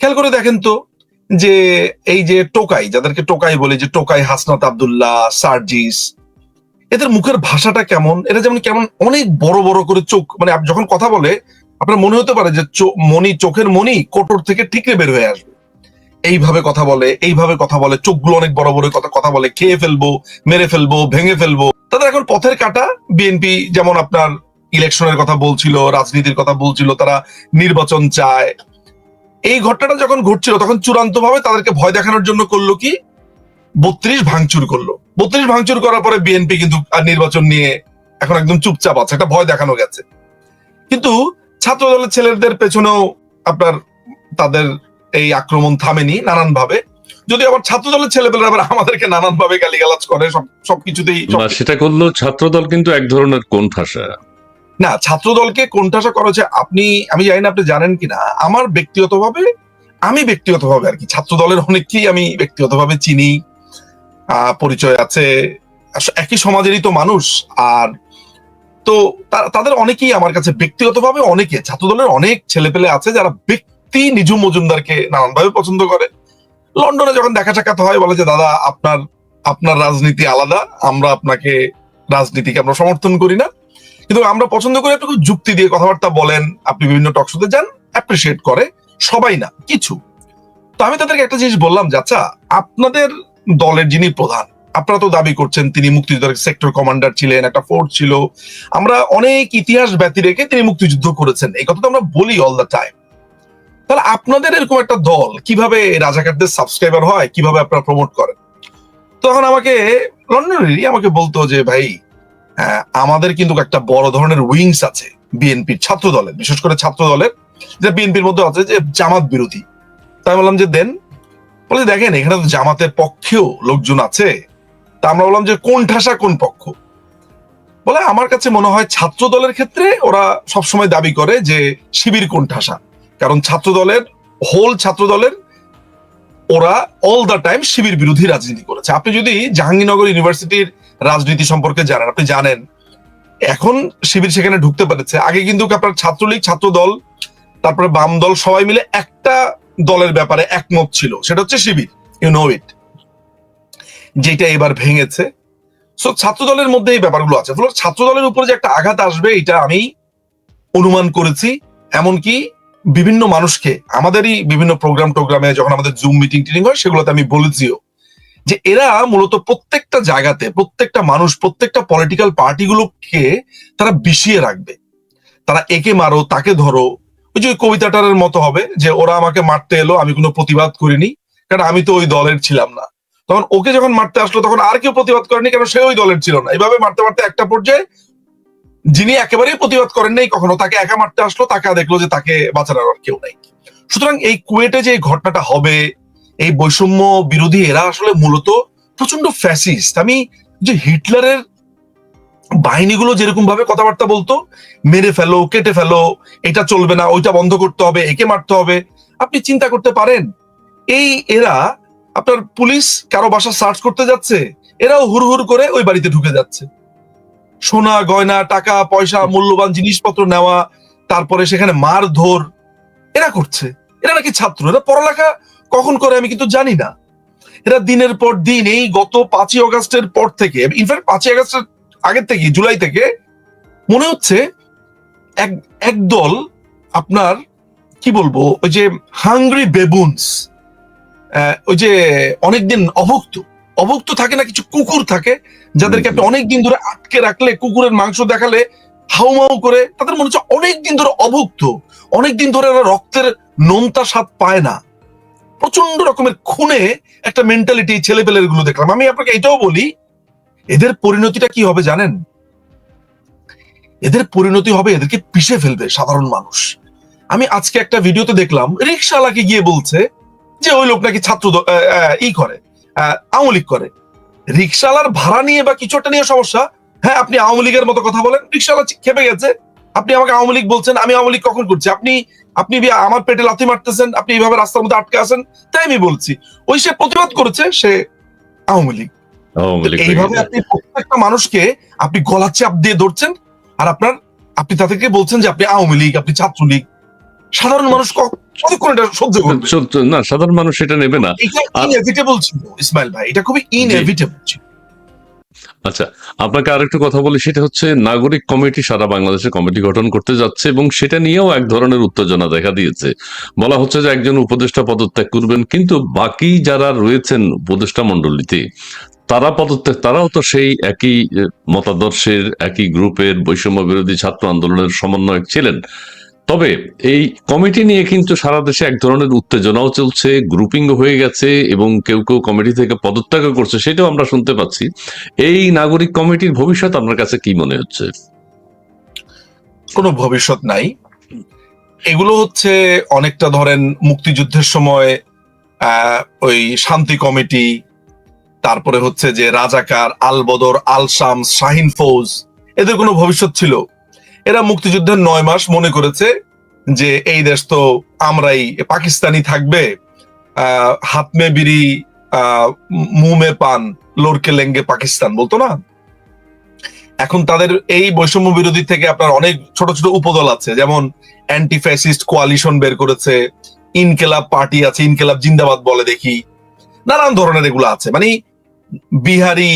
খেয়াল করে দেখেন তো যে এই যে টোকাই, যাদেরকে টোকাই বলে যে টোকাই হাসনাত আবদুল্লাহ, সার্জিস, এদের মুখের ভাষাটা কেমন? এটা যেমন কেমন অনেক বড় বড় করে চোখ মানে যখন কথা বলে, আপনার মনে হতে পারে যে মনি, চোখের মনি কোটর থেকে ঠিকরে বের হয়ে আসবে। এইভাবে কথা বলে, এইভাবে কথা বলে, চোখগুলো অনেক বড় বড় কথা কথা বলে, খেয়ে ফেলব, মেরে ফেলব, ভেঙে ফেলব। তাদের এখন পথের কাটা। বিএনপি যেমন আপনার ইলেকশনের কথা বলছিল, রাজনীতির কথা বলছিল, তারা নির্বাচন চায়। এই ঘটনাটা যখন ঘটছিল তখন চূড়ান্ত ভাবে তাদেরকে ভয় দেখানোর জন্য করল কি? বত্রিশ ভাঙচুর করল। বত্রিশ ভাঙচুর করার পরে বিএনপি কিন্তু আর নির্বাচন নিয়ে এখন একদম চুপচাপ আছে একটা ভয় দেখানো গেছে। কিন্তু ছাত্র দলের ছেলেদের পেছনেও আপনার তাদের এই আক্রমণ থামেনি নানান ভাবে যদি আবার ছাত্র দলের ছেলেপেলেরা আবার আমাদেরকে নানান ভাবে গালিগালাজ করে সব সবকিছুতেই সেটা করল ছাত্রদল কিন্তু এক ধরনের কোণঠাসা। না ছাত্র দলকে কোনটাসা করেছে আপনি, আমি জানি না আপনি জানেন কিনা, আমার ব্যক্তিগতভাবে, আমি ব্যক্তিগতভাবে আর কি ছাত্র দলের অনেককেই আমি ব্যক্তিগতভাবে চিনি পরিচয় আছে একই সমাজেরই তো মানুষ, আর তো তাদের অনেকেই আমার কাছে ব্যক্তিগতভাবে অনেকে ছাত্র দলের অনেক ছেলেপেলে আছে যারা ব্যক্তি নিজুম মজুমদারকে নানানভাবে পছন্দ করে। লন্ডনে যখন দেখা সাক্ষাৎ হয়, বলে যে, দাদা, আপনার আপনার রাজনীতি আলাদা, আমরা আপনাকে রাজনীতিকে আমরা সমর্থন করি না। কিন্তু আমরা পছন্দ করি একটু যুক্তি দিয়ে কথাবার্তা বলেন, আপনি বিভিন্ন টকশোতে যান অ্যাপ্রিসিয়েট করে সবাই না, কিছু। তো আমি তাদেরকে একটা জিনিস বললাম যে আচ্ছা আপনাদের দলের যিনি প্রধান, আপনারা তো দাবি করছেন তিনি মুক্তিযুদ্ধের সেক্টর কমান্ডার ছিলেন, একটা ফোর্স ছিল। আমরা অনেক ইতিহাস ব্যতি রেখে তিনি মুক্তিযুদ্ধ করেছেন। এই কথা তো আমরা বলি অল দ্য টাইম তাহলে আপনাদের এরকম একটা দল, কীভাবে রাজাকারদের সাবস্ক্রাইবার হয়, কীভাবে আপনারা প্রমোট করেন? তখন আমাকে, লন্ডনেরই আমাকে বলতো যে, ভাই আমাদের কিন্তু একটা বড় ধরনের উইংস আছে বিএনপির ছাত্র দলের বিশেষ করে ছাত্র দলের যে বিএনপির মধ্যে আছে যে জামাত বিরোধী। তাই বললাম যে, দেন? বলে, দেখেন, এখানে তো জামাতের পক্ষেও লোকজন আছে। তা আমরা বললাম যে, কোন ঠাসা, কোন পক্ষ? বলে, আমার কাছে মনে হয় ছাত্র দলের ক্ষেত্রে ওরা সবসময় দাবি করে যে, শিবির কোন ঠাসা। কারণ ছাত্র দলের হোল ছাত্র দলের ওরা অল দ্য টাইম শিবির বিরোধী রাজনীতি করেছে। আপনি যদি জাহাঙ্গীরনগর ইউনিভার্সিটির রাজনীতি সম্পর্কে জানেন। আপনি জানেন, এখন শিবির সেখানে ঢুকতে পেরেছে। আগে কিন্তু আপনার ছাত্রলীগ ছাত্র দল তারপরে বাম দল সবাই মিলে একটা দলের ব্যাপারে একমত ছিল। সেটা হচ্ছে শিবির। ইউ নো ইট যেটা এবার ভেঙেছে। সো ছাত্র দলের মধ্যে এই ব্যাপারগুলো আছে। ফলে ছাত্র দলের উপরে যে একটা আঘাত আসবে, এটা আমি অনুমান করেছি। এমনকি বিভিন্ন মানুষকে, আমাদেরই বিভিন্ন প্রোগ্রাম টোগ্রামে যখন আমাদের জুম মিটিং টিটিং হয়, সেগুলোতে আমি বলেছিও। যে এরা মূলত প্রত্যেকটা জায়গাতে, প্রত্যেকটা মানুষ, প্রত্যেকটা পলিটিক্যাল পার্টিগুলোকে তারা বিষিয়ে রাখবে। তারা একে মারো, তাকে ধরো। ওই যে কবিতাটার মতো হবে যে, ওরা আমাকে মারতে এলো, আমি কোনো প্রতিবাদ করিনি, কারণ আমি তো ওই দলের ছিলাম না। তখন ওকে যখন মারতে আসলো, তখন আর কেউ প্রতিবাদ করেনি কারণ সে ওই দলের ছিল না। এইভাবে মারতে মারতে একটা পর্যায়ে যিনি একেবারেই প্রতিবাদ করেন নাই, কখনো তাকে একা মারতে আসলো, তাকে দেখল যে তাকে বাঁচানোর আর কেউ নাই। সুতরাং এই কুয়েটে যে ঘটনাটা হবে এই বৈষম্য বিরোধী এরা আসলে মূলত প্রচণ্ড ফ্যাসিস্ট আমি যে হিটলারের বাহিনীগুলো যেরকম ভাবে কথাবার্তা বলতো, মেরে ফেলো, কেটে ফেলো, এটা চলবে না, ওইটা বন্ধ করতে হবে, একে মারতে হবে, আপনি চিন্তা করতে পারেন। এই এরা আপনার পুলিশ কারও বাসা সার্চ করতে যাচ্ছে, এরাও হুড় হুড় করে ওই বাড়িতে ঢুকে যাচ্ছে। সোনা, গয়না, টাকা, পয়সা, মূল্যবান জিনিসপত্র নেওয়া, তারপরে সেখানে মারধর, এরা করছে। এরা নাকি ছাত্র, এরা পড়ালেখা কখন করে আমি কিন্তু জানি না। এরা দিনের পর দিন এই গত পাঁচই অগস্টের পর থেকে ইনফ্যাক্ট পাঁচই আগস্টের আগের থেকে জুলাই থেকে মনে হচ্ছে এক একদল আপনার কি বলব ওই যে হাংরি বেবুনস ওই যে অনেকদিন অভুক্ত অভুক্ত থাকে না কিছু কুকুর থাকে যাদেরকে আপনি অনেক দিন ধরে আটকে রাখলে কুকুরের মাংস দেখালে হাউমাউ করে তাদের মনে হচ্ছে অনেক দিন ধরে অভুক্ত অনেকদিন ধরে এরা রক্তের নোনতা স্বাদ পায় না। প্রচণ্ড রকমের খুনে একটা মেন্টালিটি ছেলেপেলেরগুলো দেখলাম। আমি আপনাকে এটাও বলি, এদের পরিণতিটা কি হবে জানেন? এদের পরিণতি হবে এদেরকে পিষে ফেলবে সাধারণ মানুষ। আমি আজকে একটা ভিডিওতে দেখলাম রিক্সাওয়ালাকে গিয়ে বলছে যে ওই লোক নাকি ছাত্র ই করে আওয়ামী লীগ করে। রিক্সাওয়ালার ভাড়া নিয়ে বা কিছু একটা নিয়ে সমস্যা? হ্যাঁ আপনি আওয়ামী লীগের মতো কথা বলেন রিক্সাওয়ালা খেপে গেছে। আপনি আমাকে আওয়ামী লীগ বলছেন আমি আওয়ামী লীগ কখন করছি? আপনি আপনি আমার পেটে লাথি মারতেছেন আপনি এইভাবে রাস্তার মধ্যে আটকে আছেন তাই আমি বলছি। ওই সে প্রতিবাদ করেছে সে আওয়ামী লীগ। এইভাবে আপনি প্রত্যেকটা মানুষকে আপনি গলা চাপ দিয়ে ধরছেন আর আপনার আপনি তাদেরকে বলছেন যে আপনি আওয়ামী লীগ আপনি ছাত্রলীগ। সাধারণ মানুষ কতক্ষণ এটা সহ্য করবে? না সাধারণ মানুষ এটা নেবে না। এটা ইনএভিটেবল ছিল ইসমাইল ভাই এটা খুবই ইনএভিটেবল ছিল। আচ্ছা আপনাকে আরেকটু কথা বলি, সেটা হচ্ছে নাগরিক কমিটি সারা বাংলাদেশে কমিটি গঠন করতে যাচ্ছে এবং সেটা নিয়েও এক ধরনের উত্তেজনা দেখা দিয়েছে। বলা হচ্ছে যে একজন উপদেষ্টা পদত্যাগ করবেন, কিন্তু বাকি যারা রয়েছেন উপদেষ্টা মণ্ডলীতে, তারা পদত্যাগ, তারাও তো সেই একই মতাদর্শের, একই গ্রুপের বৈষম্য বিরোধী ছাত্র আন্দোলনের সমন্বয়ক ছিলেন। তবে এই কমিটি নিয়ে কিন্তু সারা দেশে এক ধরনের উত্তেজনাও চলছে গ্রুপিং হয়ে গেছে এবং কেউ কেউ কমিটি থেকে পদত্যাগ করছে, সেটাও আমরা শুনতে পাচ্ছি। এই নাগরিক কমিটির ভবিষ্যৎ আপনার কাছে কি মনে হচ্ছে? কোনো ভবিষ্যৎ নাই। এগুলো হচ্ছে অনেকটা ধরেন মুক্তিযুদ্ধের সময় ওই শান্তি কমিটি, তারপরে হচ্ছে যে রাজাকার আল বদর আল শামস শাহিন ফৌজ, এদের কোনো ভবিষ্যৎ ছিল? এরা মুক্তিযুদ্ধের নয় মাস মনে করেছে যে এই দেশ তো আমরাই পাকিস্তানি থাকবে। আহ, হাত মে বিড়ি আহ, মুহ মে পান লোরকে লেঙ্গে পাকিস্তান বলতো না? এখন তাদের এই বৈষম্য বিরোধী থেকে আপনার অনেক ছোট ছোট উপদল আছে যেমন অ্যান্টি ফ্যাসিস্ট কোয়ালিশন বের করেছে ইনকেলাব পার্টি আছে ইনকেলাব জিন্দাবাদ বলে দেখি নানান ধরনের এগুলো আছে। মানে বিহারি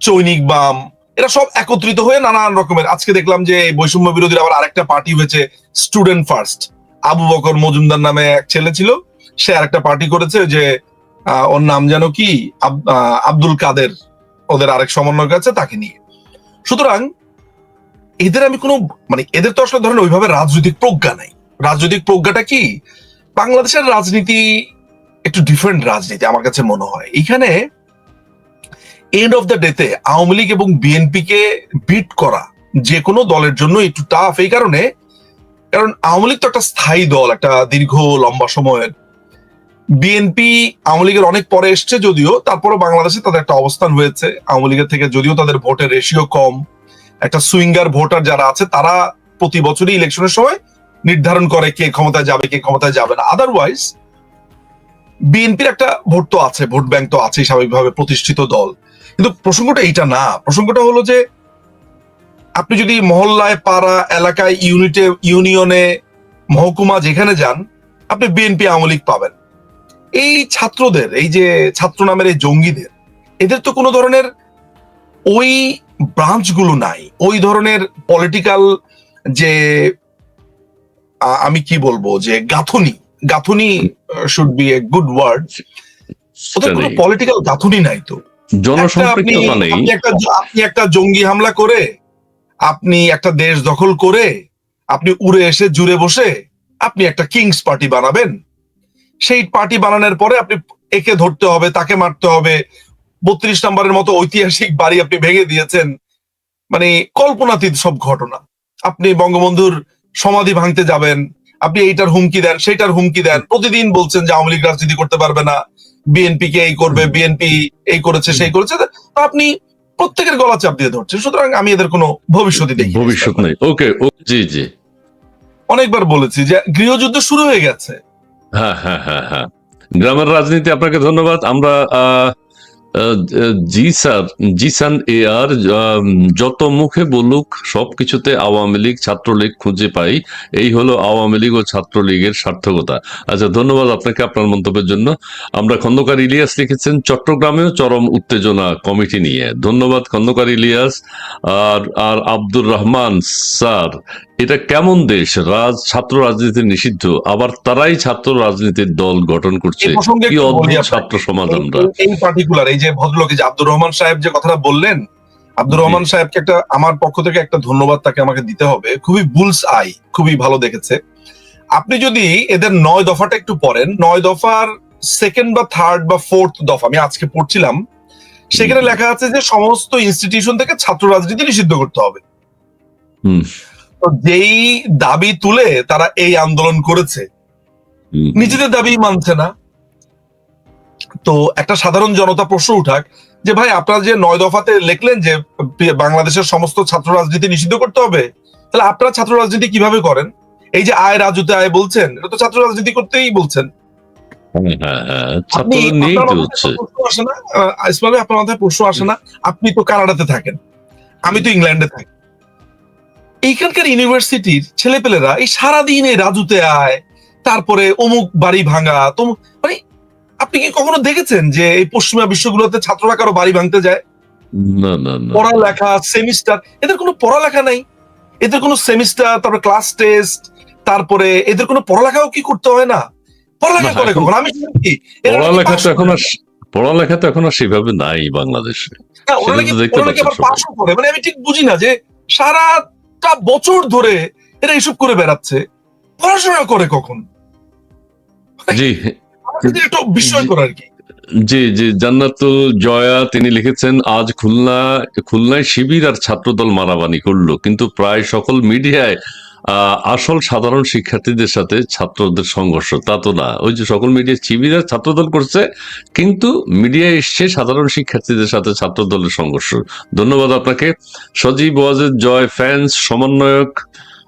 চৈনিক বাম এরা সব একত্রিত হয়ে নানান রকমের। আজকে দেখলাম যে বৈষম্য বিরোধীর আবার আরেকটা পার্টি হয়েছে স্টুডেন্ট ফার্স্ট আবু বকর মজুমদার নামে এক ছেলে ছিল, সে আরেকটা পার্টি করেছে যে ওর নাম যেন কি? আব্দুল কাদের। ওদের আরেক সমন্বয়ক আছে তাকে নিয়ে। সুতরাং এদের আমি কোনো মানে এদের তো আসলে ধরেন ওইভাবে রাজনৈতিক প্রজ্ঞা নাই। রাজনৈতিক প্রজ্ঞাটা কি? বাংলাদেশের রাজনীতি একটু ডিফারেন্ট রাজনীতি আমার কাছে মনে হয়। এখানে এন্ড অফ দ্য ডেতে আওয়ামী লীগ এবং বিএনপি কে বিট করা যে কোনো দলের জন্য একটু টাফ এই কারণে কারণ আওয়ামী লীগ তো একটা স্থায়ী দল, একটা দীর্ঘ, লম্বা সময়ের। বিএনপি আওয়ামী লীগের অনেক পরে এসছে যদিও তারপরে বাংলাদেশে তাদের একটা অবস্থান হয়েছে। আওয়ামী লীগের থেকে যদিও তাদের ভোটের রেশিও কম, একটা সুইঙ্গার ভোটার যারা আছে, তারা প্রতি বছরই ইলেকশনের সময় নির্ধারণ করে কে ক্ষমতায় যাবে, কে ক্ষমতায় যাবে না। আদারওয়াইজ বিএনপির একটা ভোট তো আছে, ভোট ব্যাংক তো আছে স্বাভাবিকভাবে, প্রতিষ্ঠিত দল। কিন্তু প্রসঙ্গটা এইটা না। প্রসঙ্গটা হলো যে আপনি যদি মহল্লায় পাড়া এলাকায় ইউনিটে ইউনিয়নে মহকুমা যেখানে যান আপনি বিএনপি আওয়ামী লীগ পাবেন। এই ছাত্রদের এই যে ছাত্র নামের এই জঙ্গিদের এদের তো কোনো ধরনের ওই ব্রাঞ্চগুলো নাই। ওই ধরনের পলিটিক্যাল যে আমি কি বলব যে গাঁথনি গাঁথনি should be a good word ওদের কোনো পলিটিক্যাল গাঁথনি নাই তো। জনসম্পৃক্ততা নেই? আপনি একটা জঙ্গি হামলা করে আপনি একটা দেশ দখল করে আপনি উড়ে এসে জুড়ে বসে আপনি একটা কিংস পার্টি বানাবেন। সেই পার্টি বানানোর পরে আপনি একে ধরতে হবে তাকে মারতে হবে বত্রিশ নম্বরের মতো ঐতিহাসিক বাড়ি আপনি ভেঙে দিয়েছেন। মানে কল্পনাতীত সব ঘটনা। আপনি বঙ্গবন্ধুর সমাধি ভাঙতে যাবেন আপনি এইটার হুমকি দেন সেইটার হুমকি দেন প্রতিদিন বলছেন যে আওয়ামী লীগ রাজনীতি করতে পারবে না। বিএনপি কে এই করবে বিএনপি এই করেছে সেই করেছে তো আপনি প্রত্যেকের গলা চাপ দিয়ে ধরছেন সুতরাং আমি এদের কোনো ভবিষ্যৎ দেখি ভবিষ্যৎ নেই। ওকে জি জি। অনেকবার বলেছি যে গৃহযুদ্ধ শুরু হয়ে গেছে। হ্যাঁ হ্যাঁ হ্যাঁ হ্যাঁ। গ্রামের রাজনীতি আপনাকে ধন্যবাদ। আমরা আহ, আহ, জি স্যার এ আর যত মুখে বলুক সবকিছুতে আওয়ামী লীগ ছাত্রলীগ খুঁজে পাই। এই হলো আওয়ামী লীগ ও ছাত্রলীগের সার্থকতা। আচ্ছা ধন্যবাদ আপনাকে আপনার মন্তব্যের জন্য। আমরা খন্দকার ইলিয়াস লিখেছেন চট্টগ্রামেও চরম উত্তেজনা কমিটি নিয়ে। ধন্যবাদ খন্দকার ইলিয়াস। আর আর আব্দুর রহমান স্যার এটা কেমন দেশ? রাজ ছাত্র রাজনীতি নিষিদ্ধ আবার তারাই ছাত্র রাজনীতির দল গঠন করছে। কি অদ্ভুত ছাত্র সমাজ আমরা এই- পার্টিকুলার এই যে ভদ্রলোক যে আব্দুর রহমান সাহেব যে কথাটা বললেন আব্দুর রহমান সাহেবকে একটা আমার পক্ষ থেকে একটা ধন্যবাদ তাকে আমাকে দিতে হবে। খুবই বুলস আই খুবই ভালো দেখেছে। আপনি যদি এদের নয় দফাটা একটু পড়েন নয় দফার সেকেন্ড বা থার্ড বা ফোর্থ দফা আমি আজকে পড়ছিলাম সেখানে লেখা আছে যে সমস্ত ইনস্টিটিউশন থেকে ছাত্র রাজনীতি নিষিদ্ধ করতে হবে। হুম। তো যেই দাবি তুলে তারা এই আন্দোলন করেছে নিজেদের দাবি মানছে না। তো একটা সাধারণ জনতা প্রশ্ন উঠাক যে ভাই আপনারা যে নয় দফাতে লিখলেন যে বাংলাদেশের সমস্ত ছাত্র রাজনীতি নিষিদ্ধ করতে হবে তাহলে আপনারা ছাত্র রাজনীতি কীভাবে করেন? এই যে আয় রাজুতে আয় বলছেন এটা তো ছাত্র রাজনীতি করতেই বলছেন। হ্যাঁ, হ্যাঁ, হ্যাঁ, আসে না? আপনার মাথায় প্রশ্ন আসে না। আপনি তো কানাডাতে থাকেন আমি তো ইংল্যান্ডে থাকি। এইখানকার ইউনিভার্সিটির ছেলেপেলেরা এই সারাদিন এই রাজুতে আয় তারপরে অমুক বাড়ি ভাঙা তমুক মানে আপনি কি কখনো দেখেছেন যে এই পশ্চিমা বিশ্বগুলোতে ছাত্ররা কারও বাড়ি ভাঙতে যায়? না না না পড়ালেখা সেমিস্টার এদের কোনো পড়ালেখা নাই। এদের কোনো সেমিস্টার তারপরে ক্লাস টেস্ট তারপরে এদের কোনো পড়ালেখাও কি করতে হয় না? পড়ালেখা করে কখন? আমি শুনি কি এরা নাকি পড়ালেখা তো এখন পড়ালেখা তো এখন আর সেভাবে নাই বাংলাদেশে। দেখতে মানে আমি ঠিক বুঝি না যে সারাটা বছর ধরে এরা এসব করে বেড়াচ্ছে। পড়াশোনা করে কখন? জি। একটা করে আর কি? জি জি জান্নাতুল জয়া তিনি লিখেছেন আজ খুলনা খুলনায় শিবির আর ছাত্রদল মারামারি করল। কিন্তু প্রায় সকল মিডিয়ায় আসল সাধারণ শিক্ষার্থীদের সাথে ছাত্রদের সংঘর্ষ তা তো না। ওই যে সকল মিডিয়া আর ছাত্রদল করছে কিন্তু মিডিয়ায় এসছে সাধারণ শিক্ষার্থীদের সাথে ছাত্রদলের সংঘর্ষ। ধন্যবাদ আপনাকে। সজীব ওয়াজেদ জয় ফ্যান্স সমন্বয়ক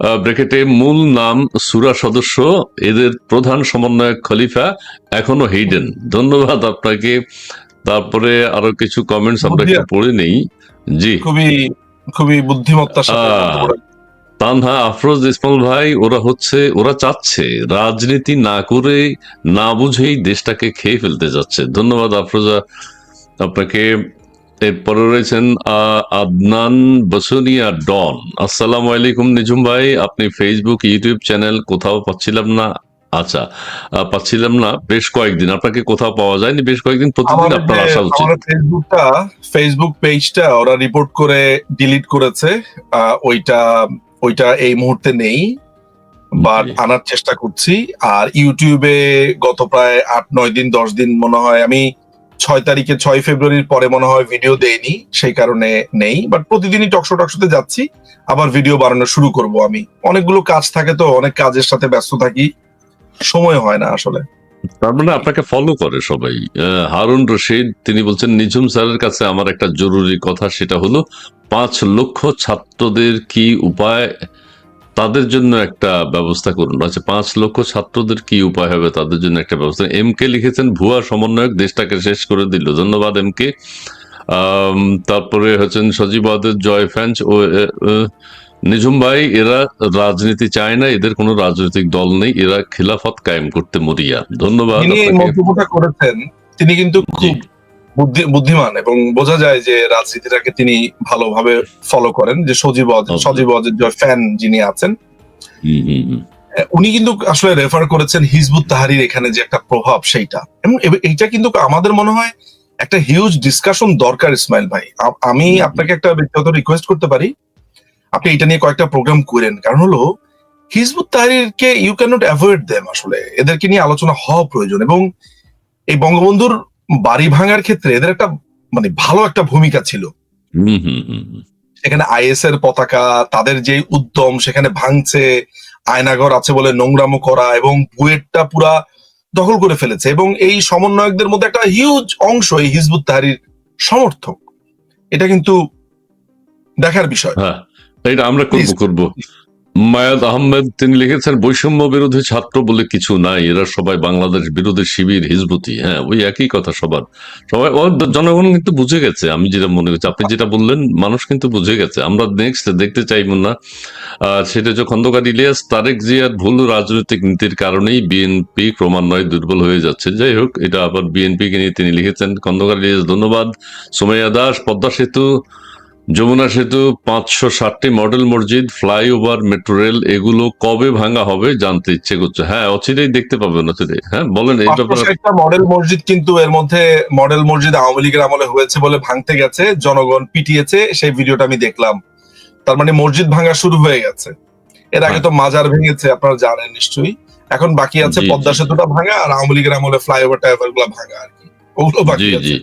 আহ, ব্র্যাকেটে মূল নাম সুরা সদস্য এদের প্রধান সমন্বয়ক খলিফা এখনও হিডেন ধন্যবাদ আপনাকে। তারপরে আরও কিছু কমেন্টস আমরা পড়ে নেই। জি। খুবই খুবই বুদ্ধিমত্তার সাথে। তানহা আফরোজ ইসমাল ভাই ওরা হচ্ছে ওরা চাচ্ছে রাজনীতি না করে না বুঝেই দেশটাকে খেয়ে ফেলতে যাচ্ছে। ধন্যবাদ আফরোজা আপনাকে। এরপরে রয়েছেন আহ, আদনান বসুনিয়া ডন। আসসালামু আলাইকুম নিঝুম ভাই আপনি ফেসবুক ইউটিউব চ্যানেল কোথাও পাচ্ছিলাম না? আচ্ছা পাচ্ছিলাম না বেশ কয়েকদিন। আপনাকে কোথাও পাওয়া যায়নি বেশ কয়েকদিন প্রতিদিন আপনার আসা উচিত। ফেসবুকটা ফেসবুক পেজটা ওরা রিপোর্ট করে ডিলিট করেছে। ওইটা ওইটা এই মুহূর্তে নেই বাট আনার চেষ্টা করছি। আর ইউটিউবে গত প্রায় আট নয় দিন দশ দিন মনে হয় আমি ছয় তারিখে ছয় ফেব্রুয়ারির পরে মনে হয় ভিডিও দেইনি সেই কারণে নেই বাট প্রতিদিনই টকশো টকশোতে যাচ্ছি আবার ভিডিও বানানো শুরু করব আমি। অনেকগুলো কাজ থাকে তো অনেক কাজের সাথে ব্যস্ত থাকি সময় হয় না আসলে। তার মানে আপনাকে ফলো করে সবাই। হারুন রশিদ, তিনি বলছেন, নিঝুম স্যারের কাছে আমার একটা জরুরি কথা, সেটা হলো, পাঁচ লক্ষ ছাত্রদের কি উপায়, তাদের জন্য একটা ব্যবস্থা করুন। আচ্ছা পাঁচ লক্ষ ছাত্রদের কি উপায় হবে, তাদের জন্য একটা ব্যবস্থা। এম কে লিখেছেন, ভুয়া সমন্বয়ক দেশটাকে শেষ করে দিল। ধন্যবাদ, এম কে। তারপরে হচ্ছেন সজীবাদের জয় ফ্যান্স ও নিঝুম ভাই এরা রাজনীতি চায় না এদের কোনো রাজনৈতিক দল নেই এরা খিলাফত কায়েম করতে মরিয়া। ধন্যবাদ তিনি মন্তব্যটা করেছেন তিনি কিন্তু খুব বুদ্ধি বুদ্ধিমান এবং বোঝা যায় যে রাজনীতিটাকে তিনি ভালোভাবে ফলো করেন যে সজীব সজীব অজয় ফ্যান যিনি আছেন উনি কিন্তু আসলে রেফার করেছেন হিজবুত তাহারির এখানে যে একটা প্রভাব সেইটা। এবং এইটা কিন্তু আমাদের মনে হয় একটা হিউজ ডিসকাশন দরকার ইসমাইল ভাই। আমি আপনাকে একটা ব্যক্তিগত রিকোয়েস্ট করতে পারি। আপনি এটা নিয়ে কয়েকটা প্রোগ্রাম করেন। কারণ হলো হিজবুত তাহারিরকে you can not avoid them আসলে। এদেরকে নিয়ে আলোচনা হওয়া প্রয়োজন এবং এই বঙ্গবন্ধুর বাড়ি ভাঙার ক্ষেত্রে এদের একটা মানে ভালো একটা ভূমিকা ছিল। সেখানে আইএস এর পতাকা তাদের যে উদ্যম সেখানে ভাঙছে আয়নাঘর আছে বলে নোংরামো করা এবং বুয়েটটা পুরা দখল করে ফেলেছে এবং এই সমন্বয়কদের মধ্যে একটা হিউজ অংশ এই হিজবুত তাহারির সমর্থক। এটা কিন্তু দেখার বিষয়। হ্যাঁ। এটা আমরা করব. করব। মায়াদ আহমেদ তিনি লিখেছেন বৈষম্য বিরোধী ছাত্র বলে কিছু নাই। এরা সবাই বাংলাদেশ বিরোধী শিবির হিজবুতি। হ্যাঁ ওই একই কথা সবার। সবাই জনগণ কিন্তু বুঝে গেছে আমি যেটা মনে করছি। আপনি যেটা বললেন মানুষ কিন্তু বুঝে গেছে। আমরা নেক্সট দেখতে চাইব না। আর সেটা যে খন্দকার ইলিয়াস তারেক জিয়ার ভুল রাজনৈতিক নীতির কারণেই বিএনপি ক্রমান্বয়ে দুর্বল হয়ে যাচ্ছে। যাই হোক এটা আবার বিএনপি কে নিয়ে তিনি লিখেছেন। খন্দকার ইলিয়াস ধন্যবাদ। সোমাইয়া দাস পদ্মা সেতু যমুনা সেতু পাঁচশো ষাটটি মডেল মসজিদ ফ্লাইওভার মেট্রো রেল এগুলো কবে ভাঙা হবে জানতে ইচ্ছে করছে। হ্যাঁ অচিরেই দেখতে পাবেন অচিরে হ্যাঁ বলেন এই ব্যাপারে একটা মডেল মসজিদ কিন্তু এর মধ্যে মডেল মসজিদ আওয়ামী লীগের আমলে হয়েছে বলে ভাঙতে গেছে জনগণ পিটিয়েছে সেই ভিডিওটা আমি দেখলাম। তার মানে মসজিদ ভাঙা শুরু হয়ে গেছে। এর আগে তো মাজার ভেঙেছে আপনারা জানেন নিশ্চয়ই। এখন বাকি আছে পদ্মা। সেতুটা ভাঙা আর আওয়ামী লীগের আমলে ফ্লাইওভার টাইভারগুলা ভাঙা আর কি। ওগুলো বাকি আছে।